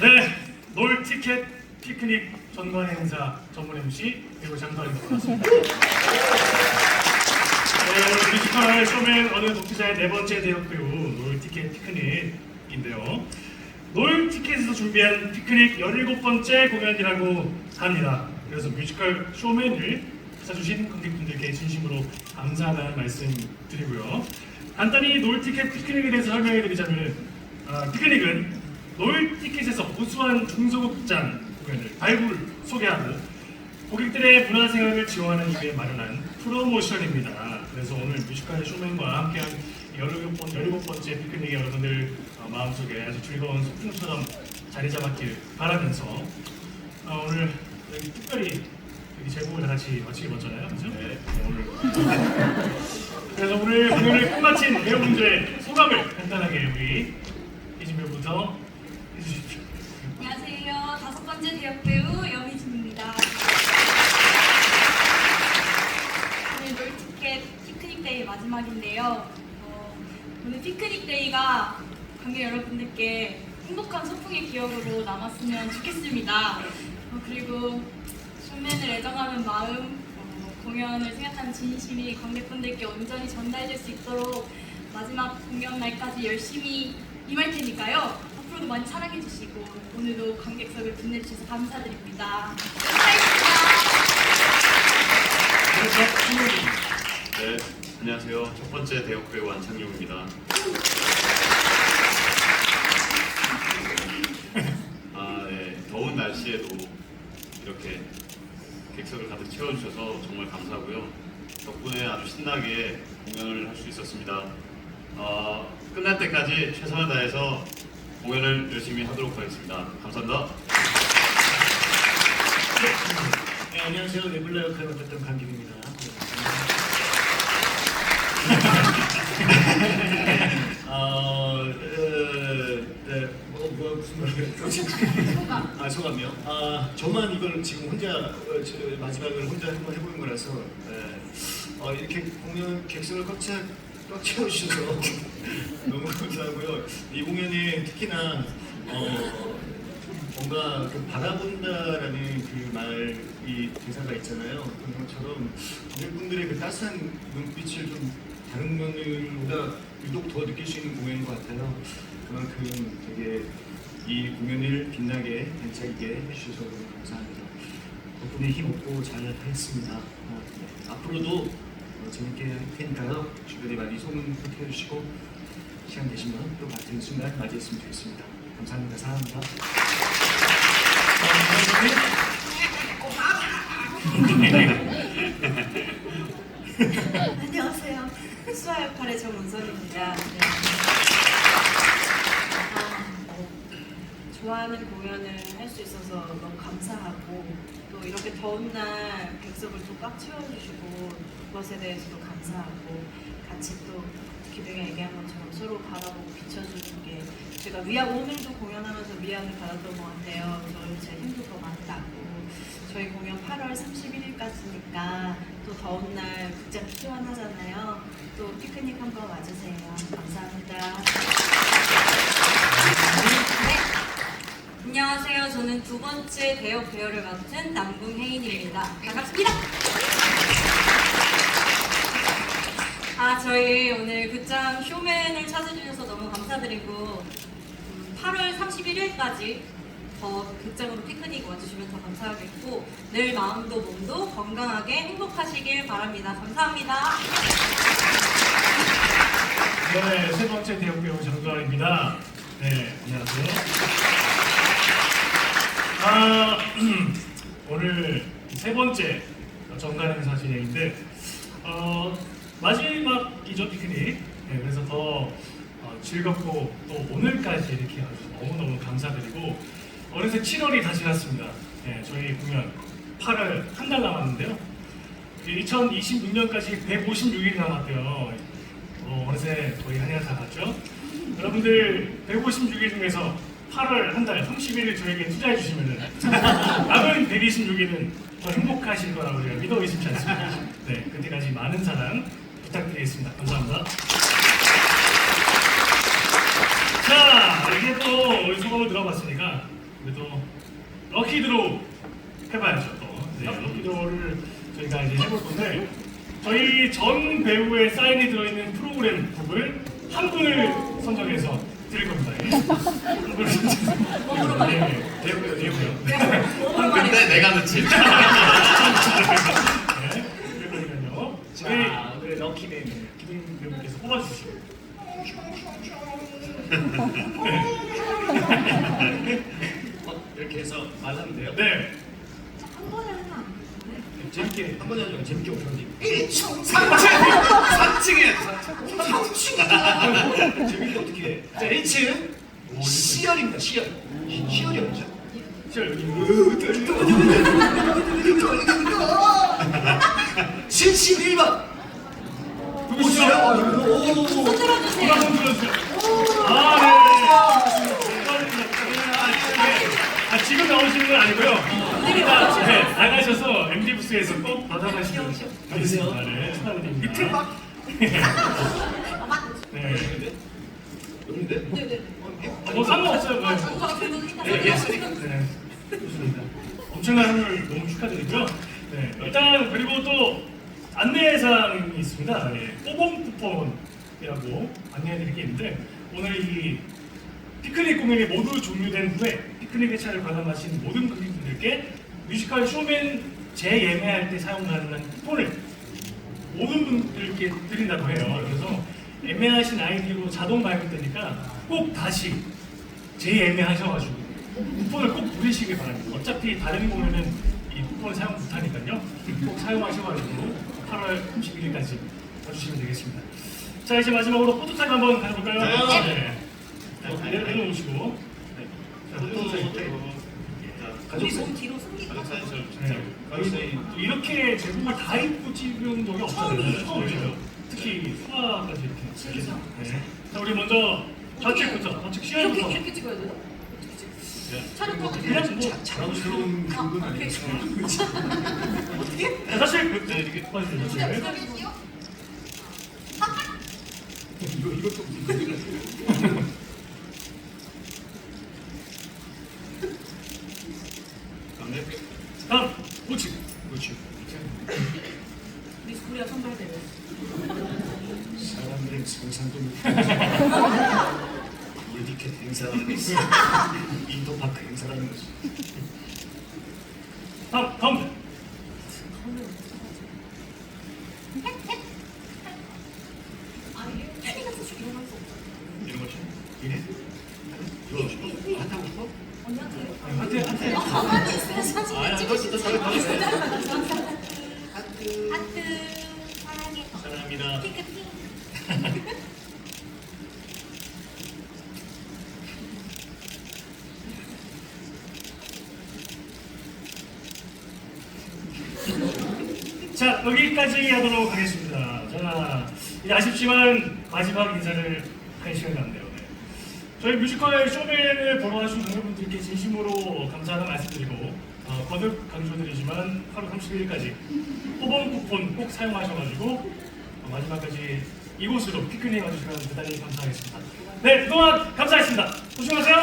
네, 놀 티켓 피크닉 전관 행사 전문 MC 그리고. 반갑습니다. 네, 뮤지컬 쇼맨 어느 독기자의 네 번째 대역 배우 놀 티켓 피크닉인데요. 놀 티켓에서 준비한 피크닉 17번째 공연이라고 합니다. 그래서 뮤지컬 쇼맨을 찾아주신 관객분들께 진심으로 감사하다는 말씀 드리고요. 간단히 놀 티켓 피크닉에 대해서 설명해 드리자면 아, 피크닉은 놀 티켓에서 우수한 중소극장 공연을 발굴 소개하고 고객들의 문화생활을 지원하는 위해 마련한 프로모션입니다. 그래서 오늘 뮤지컬 쇼맨과 함께한 17번, 17번째 피크닉 여러분들 어, 마음속에 아주 즐거운 소풍처럼 자리 잡았길 바라면서 어, 오늘 여기 특별히 여기 제목을 다 같이 맞추게 입었잖아요. 그죠? 네. 오늘 그래서 오늘 공연을 끝마친 배우분들의 소감을 간단하게 우리 이진 배우부터 해주십시오. 안녕하세요. 다섯 번째 대역 배우 여미진입니다. 오늘 놀티켓 피크닉 데이 마지막인데요. 어, 오늘 피크닉 데이가 관객 여러분들께 행복한 소풍의 기억으로 남았으면 좋겠습니다. 어, 그리고 쇼맨을 애정하는 마음, 어, 공연을 생각하는 진심이 관객분들께 온전히 전달될 수 있도록 마지막 공연 날까지 열심히 임할 테니까요. 앞으로도 많이 사랑해 주시고 오늘도 관객석을 빛내 주셔서 감사드립니다. 감사합니다. 네, 안녕하세요. 첫 번째 대역 배우 안창용입니다. 아, 네, 더운 날씨에도 이렇게 객석을 가득 채워주셔서 정말 감사하고요. 덕분에 아주 신나게 공연을 할 수 있었습니다. 어, 끝날 때까지 최선을 다해서 공연을 열심히 하도록 하겠습니다. 감사합니다. 네, 안녕하세요. 네블라 역할을 맡았던 강김입니다. 어, 어, 네, 아 소감이요? 아 저만 이걸 지금 혼자 어, 저, 마지막을 혼자 한번 해보는 거라서 네. 어, 이렇게 공연 객석을 꽉, 채워주셔서 너무 감사하고요. 이 공연이 특히나 어, 뭔가 그 바라본다라는 그 말이 대사가 있잖아요. 그런 것처럼 관객분들의 그 따스한 눈빛을 좀 다른 면보다 유독 더 느낄 수 있는 공연인 것 같아요. 그만큼 되게 이 공연을 빛나게 반짝이게 해주셔서 너무 감사합니다. 덕분에 힘없고 잘 하겠습니다. 어, 네. 앞으로도 어, 재밌게 할 테니까요. 주변에 많이 소문 해주시고 시간 되시면 또 같은 순간 맞이했으면 좋겠습니다. 감사합니다. 사랑합니다. 안녕하 세요. 역할의 정은선입니다. 네. 아, 어, 좋아하는 공연을 할 수 있어서 너무 감사하고 또 이렇게 더운 날 객석을 또 꽉 채워주시고 그것에 대해서도 감사하고 같이 또 기동이 얘기한 것처럼 서로 바라보고 비춰주는 게 제가 위안 오늘도 공연하면서 위안을 받았던 것 같아요. 저는 제 힘도 더 많이 나고 저희 공연 8월 31일까지니까 또 더운 날 극장 시원하잖아요. 또 피크닉 한번 와주세요. 감사합니다. 네. 안녕하세요. 저는 두 번째 대역 배우를 맡은 남궁혜인입니다. 반갑습니다. 아, 저희 오늘 극장 쇼맨을 찾아주셔서 너무 감사드리고 음, 8월 31일까지 더 극장으로 피크닉 와주시면 더 감사하겠고 늘 마음도 몸도 건강하게 행복하시길 바랍니다. 감사합니다. 네, 세 번째 대형 배우 장도환입니다. 네, 안녕하세요. 아, 오늘 세 번째 정관 행사 진행인데 어, 마지막이죠 피크닉. 네, 그래서 더 어, 즐겁고 또 오늘까지 이렇게 너무너무 감사드리고 어느새 7월이 다 지났습니다. 네, 저희 공연 8월 한 달 남았는데요. 2026년까지 156일이 남았대요. 어, 어느새 거의 한 해가 다 갔죠. 여러분들 156일 중에서 8월 한 달 31일 저에게 투자해 주시면은 남은 126일은 더 행복하실 거라고 제가 믿어 의심치 않습니다. 네, 그때까지 많은 사랑 부탁드리겠습니다. 감사합니다. 자, 이제 또 우리 소감을 들어봤으니까 그래도 럭키 드로우 해봐야죠 또. 네, 럭키 드로우를 저희가 이제 해볼 건데 저희 전 배우의 사인이 들어있는 프로그램 북을 한 분을 선정해서 드릴 겁니다. 예. 한 분을 선정해서. 네, 내고요, 내고요. 근데 내가 넣지. 네, 그러면요. 저희 자, 오늘 럭키 베이비. 기둥 배우께서 뽑아주시고. 어, 이렇게 해서 말하는데요. 네. 한 번에 하나. 재밌게 한 번에 하죠. 재밌게 오셨는데. 1층, 3층, 3층에 재밌게 어떻게 해? 자, 1층 시열입니다. 시열. 시열이 뭐죠? 시절 여기 71번. 누구시죠? 오. 손 들어주세요. 한번 들어주세요. 아, 네. 네. 아, 지금 나오시는 건 아니고요. 이따 네, 나가셔서 MD 부스에서 꼭 받아가시면 되겠습니다. 네, 축하드립니다. 밑에 막. 네. 여긴데? 네네. 뭐 상관없어요. 뭐. 아, 네, 얘기했으니까. 네, 좋습니다. 엄청난 하늘 너무 축하드리고요. 네, 일단 그리고 또 안내사항이 있습니다. 네, 뽀봉 쿠폰이라고 안내해드릴 게 있는데 오늘 이 피크닉 공연이 모두 종료된 후에 피크닉 회차를 관람하신 모든 관객분들께 뮤지컬 쇼맨 재예매할 때 사용 가능한 쿠폰을 모든 분들께 드린다고 해요. 그래서 예매하신 아이디로 자동 발급되니까 꼭 다시 재예매하셔가지고 쿠폰을 꼭 누리시길 바랍니다. 어차피 다른 공연은 이 쿠폰을 사용 못하니까요. 꼭 사용하셔가지고 8월 31일까지 봐주시면 되겠습니다. 자 이제 마지막으로 포토타임 한번 가져볼까요? 네. 네. 네. 때 우리 몸 뒤로 숨기고. 네. 진짜 이렇게 제목을 다 입고 찍은 적이 없잖아요. 그렇죠. 특히 수화까지 이렇게. 네. 자, 우리 먼저 좌측부터, 좌측 시야부터. 이렇게 찍어야 돼요? 네. 촬영 뭐 아. 네, 그, 네. 네. 다음 우측. 그렇죠. 우리 우리가 선발대회. 사람들은 상상도 못해. 물티켓 행사라는 게 있어. 인도파크 행사라는 거지. 다음 다음. 이런 할수 없어. 이런 거 좀. 이래? 이거 싶어? 핫 하고 싶어? 언니한테. 네, 한테 한테. 아, 가만히 있어요. 사진 찍고 더 있어, 더 있어, 더 있어. 하트. 하트. 사랑해. 사랑합니다. 핑크 핑크. 자 여기까지 하도록 하겠습니다. 자 이제 아쉽지만 마지막 인사를 할 시간이 남네요. 네. 저희 뮤지컬 쇼맨을 보러 와주신 관객분들께 진심으로 감사하는 말씀드리고 어, 거듭 강조드리지만 8월 31일까지 호봉 쿠폰 꼭 사용하셔가지고 어, 마지막까지 이곳으로 피크닉 와주시면 대단히 감사하겠습니다. 네 그동안 감사했습니다. 조심하세요.